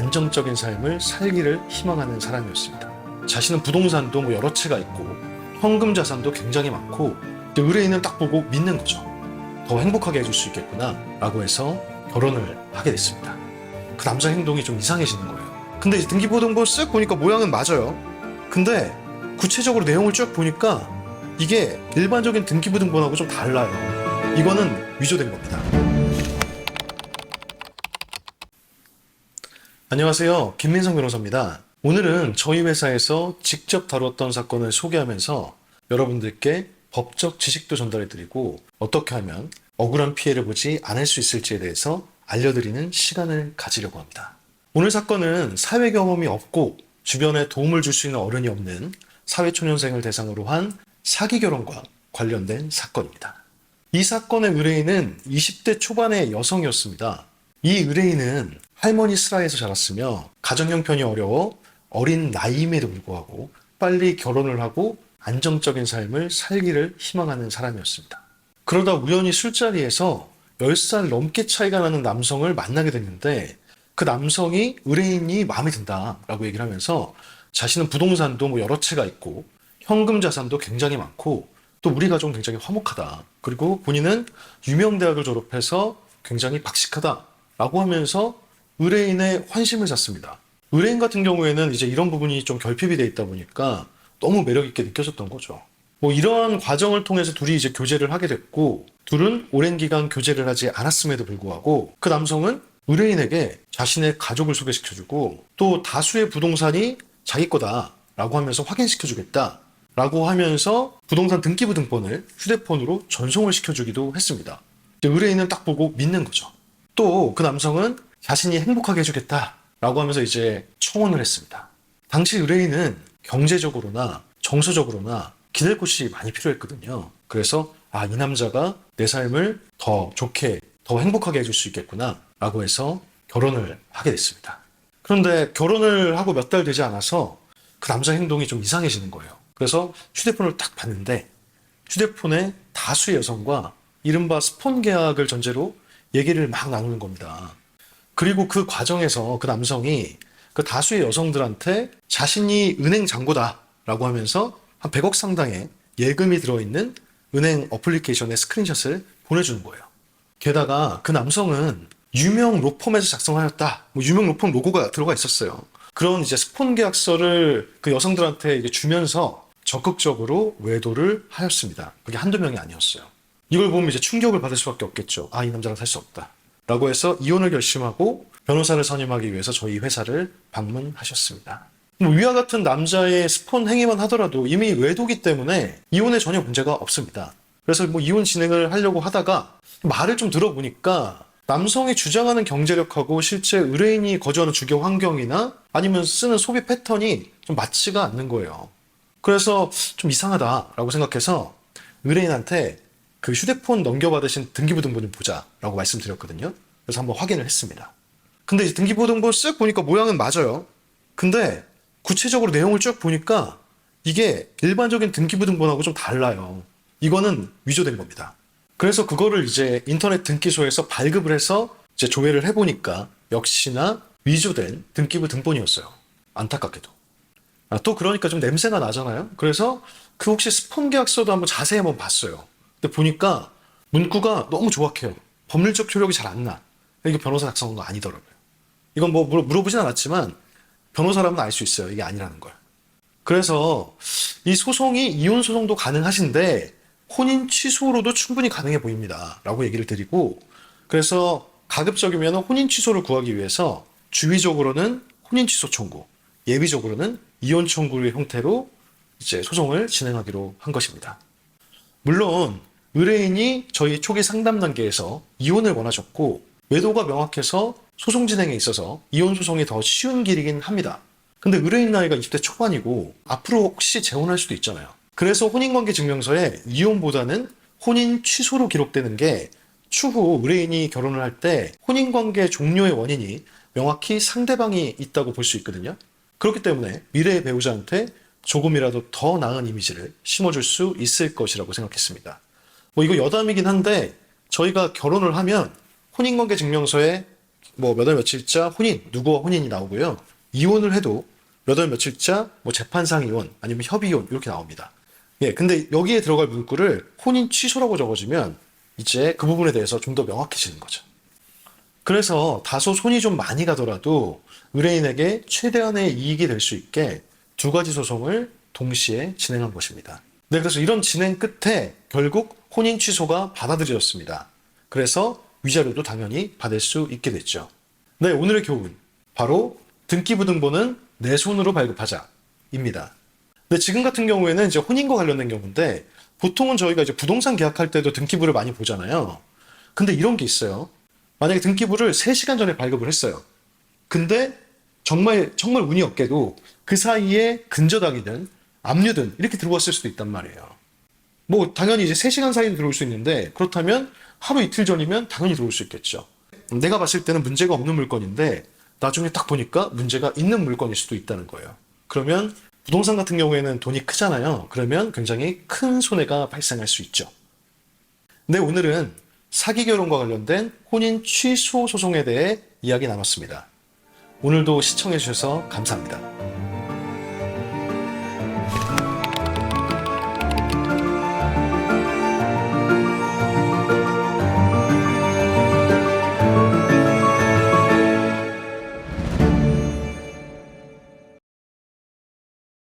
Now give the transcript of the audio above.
안정적인 삶을 살기를 희망하는 사람이었습니다. 자신은 부동산도 뭐 여러 채가 있고 현금 자산도 굉장히 많고 이제 의뢰인은 딱 보고 믿는 거죠. 더 행복하게 해줄 수 있겠구나 라고 해서 결혼을 하게 됐습니다. 그 남자 행동이 좀 이상해지는 거예요. 근데 이제 등기부등본 쓱 보니까 모양은 맞아요. 근데 구체적으로 내용을 쭉 보니까 이게 일반적인 등기부등본하고 좀 달라요. 이거는 위조된 겁니다. 안녕하세요. 김민성 변호사입니다. 오늘은 저희 회사에서 직접 다뤘던 사건을 소개하면서 여러분들께 법적 지식도 전달해드리고 어떻게 하면 억울한 피해를 보지 않을 수 있을지에 대해서 알려드리는 시간을 가지려고 합니다. 오늘 사건은 사회 경험이 없고 주변에 도움을 줄 수 있는 어른이 없는 사회초년생을 대상으로 한 사기 결혼과 관련된 사건입니다. 이 사건의 의뢰인은 20대 초반의 여성이었습니다. 이 의뢰인은 할머니 슬하에서 자랐으며 가정 형편이 어려워 어린 나이임에도 불구하고 빨리 결혼을 하고 안정적인 삶을 살기를 희망하는 사람이었습니다. 그러다 우연히 술자리에서 10살 넘게 차이가 나는 남성을 만나게 됐는데 그 남성이 의뢰인이 마음에 든다라고 얘기를 하면서 자신은 부동산도 뭐 여러 채가 있고 현금 자산도 굉장히 많고 또 우리 가족은 굉장히 화목하다. 그리고 본인은 유명 대학을 졸업해서 굉장히 박식하다라고 하면서 의뢰인의 환심을 샀습니다. 의뢰인 같은 경우에는 이제 이런 부분이 좀 결핍이 돼 있다 보니까 너무 매력 있게 느껴졌던 거죠. 뭐 이러한 과정을 통해서 둘이 이제 교제를 하게 됐고 둘은 오랜 기간 교제를 하지 않았음에도 불구하고 그 남성은 의뢰인에게 자신의 가족을 소개시켜주고 또 다수의 부동산이 자기 거다라고 하면서 확인시켜주겠다. 라고 하면서 부동산 등기부 등본을 휴대폰으로 전송을 시켜주기도 했습니다. 의뢰인은 딱 보고 믿는 거죠. 또 그 남성은 자신이 행복하게 해주겠다. 라고 하면서 이제 청혼을 했습니다. 당시 의뢰인은 경제적으로나 정서적으로나 기댈 곳이 많이 필요했거든요. 그래서 아, 이 남자가 내 삶을 더 좋게, 더 행복하게 해줄 수 있겠구나. 라고 해서 결혼을 하게 됐습니다. 그런데 결혼을 하고 몇 달 되지 않아서 그 남자 행동이 좀 이상해지는 거예요. 그래서 휴대폰을 딱 봤는데 휴대폰에 다수의 여성과 이른바 스폰 계약을 전제로 얘기를 막 나누는 겁니다. 그리고 그 과정에서 그 남성이 그 다수의 여성들한테 자신이 은행 잔고다라고 하면서 한 100억 상당의 예금이 들어있는 은행 어플리케이션의 스크린샷을 보내주는 거예요. 게다가 그 남성은 유명 로펌에서 작성하였다. 뭐 유명 로펌 로고가 들어가 있었어요. 그런 이제 스폰 계약서를 그 여성들한테 주면서 적극적으로 외도를 하였습니다. 그게 한두 명이 아니었어요. 이걸 보면 이제 충격을 받을 수밖에 없겠죠. 아, 이 남자랑 살 수 없다. 라고 해서 이혼을 결심하고 변호사를 선임하기 위해서 저희 회사를 방문하셨습니다. 뭐 위와 같은 남자의 스폰 행위만 하더라도 이미 외도기 때문에 이혼에 전혀 문제가 없습니다. 그래서 뭐 이혼 진행을 하려고 하다가 말을 좀 들어보니까 남성이 주장하는 경제력하고 실제 의뢰인이 거주하는 주거 환경이나 아니면 쓰는 소비 패턴이 좀 맞지가 않는 거예요. 그래서 좀 이상하다라고 생각해서 의뢰인한테 그 휴대폰 넘겨받으신 등기부 등본 좀 보자라고 말씀드렸거든요. 그래서 한번 확인을 했습니다. 근데 이제 등기부 등본 쓱 보니까 모양은 맞아요. 근데 구체적으로 내용을 쭉 보니까 이게 일반적인 등기부 등본하고 좀 달라요. 이거는 위조된 겁니다. 그래서 그거를 이제 인터넷 등기소에서 발급을 해서 이제 조회를 해보니까 역시나 위조된 등기부 등본이었어요. 안타깝게도. 아, 또 그러니까 좀 냄새가 나잖아요. 그래서 그 혹시 스폰 계약서도 한번 자세히 한번 봤어요. 근데 보니까 문구가 너무 조악해요. 법률적 효력이 잘 안 나. 이게 변호사 작성한 거 아니더라고요. 이건 뭐 물어- 물어보진 않았지만 변호사라면 알 수 있어요. 이게 아니라는 걸. 그래서 이 소송이 이혼 소송도 가능하신데 혼인 취소로도 충분히 가능해 보입니다. 라고 얘기를 드리고 그래서 가급적이면 혼인 취소를 구하기 위해서 주의적으로는 혼인 취소 청구, 예비적으로는 이혼 청구의 형태로 이제 소송을 진행하기로 한 것입니다. 물론 의뢰인이 저희 초기 상담 단계에서 이혼을 원하셨고 외도가 명확해서 소송 진행에 있어서 이혼 소송이 더 쉬운 길이긴 합니다. 근데 의뢰인 나이가 20대 초반이고 앞으로 혹시 재혼할 수도 있잖아요. 그래서 혼인관계 증명서에 이혼보다는 혼인 취소로 기록되는 게 추후 의뢰인이 결혼을 할 때 혼인관계 종료의 원인이 명확히 상대방이 있다고 볼 수 있거든요. 그렇기 때문에 미래의 배우자한테 조금이라도 더 나은 이미지를 심어줄 수 있을 것이라고 생각했습니다. 뭐 이거 여담이긴 한데 저희가 결혼을 하면 혼인관계 증명서에 뭐 몇 월 며칠자 혼인, 누구와 혼인이 나오고요. 이혼을 해도 몇 월 며칠자 뭐 재판상 이혼 아니면 협의 이혼 이렇게 나옵니다. 예, 근데 여기에 들어갈 문구를 혼인 취소라고 적어주면 이제 그 부분에 대해서 좀 더 명확해지는 거죠. 그래서 다소 손이 좀 많이 가더라도 의뢰인에게 최대한의 이익이 될 수 있게 두 가지 소송을 동시에 진행한 것입니다. 네, 그래서 이런 진행 끝에 결국 혼인 취소가 받아들여졌습니다. 그래서 위자료도 당연히 받을 수 있게 됐죠. 네, 오늘의 교훈. 바로 등기부등본은 내 손으로 발급하자입니다. 근데 지금 같은 경우에는 이제 혼인과 관련된 경우인데 보통은 저희가 이제 부동산 계약할 때도 등기부를 많이 보잖아요. 근데 이런 게 있어요. 만약에 등기부를 3시간 전에 발급을 했어요. 근데 정말 정말 운이 없게도 그 사이에 근저당이든 압류든 이렇게 들어왔을 수도 있단 말이에요. 뭐 당연히 이제 3시간 사이에 들어올 수 있는데 그렇다면 하루 이틀 전이면 당연히 들어올 수 있겠죠. 내가 봤을 때는 문제가 없는 물건인데 나중에 딱 보니까 문제가 있는 물건일 수도 있다는 거예요. 그러면 부동산 같은 경우에는 돈이 크잖아요. 그러면 굉장히 큰 손해가 발생할 수 있죠. 네, 오늘은 사기 결혼과 관련된 혼인 취소 소송에 대해 이야기 나눴습니다. 오늘도 시청해주셔서 감사합니다.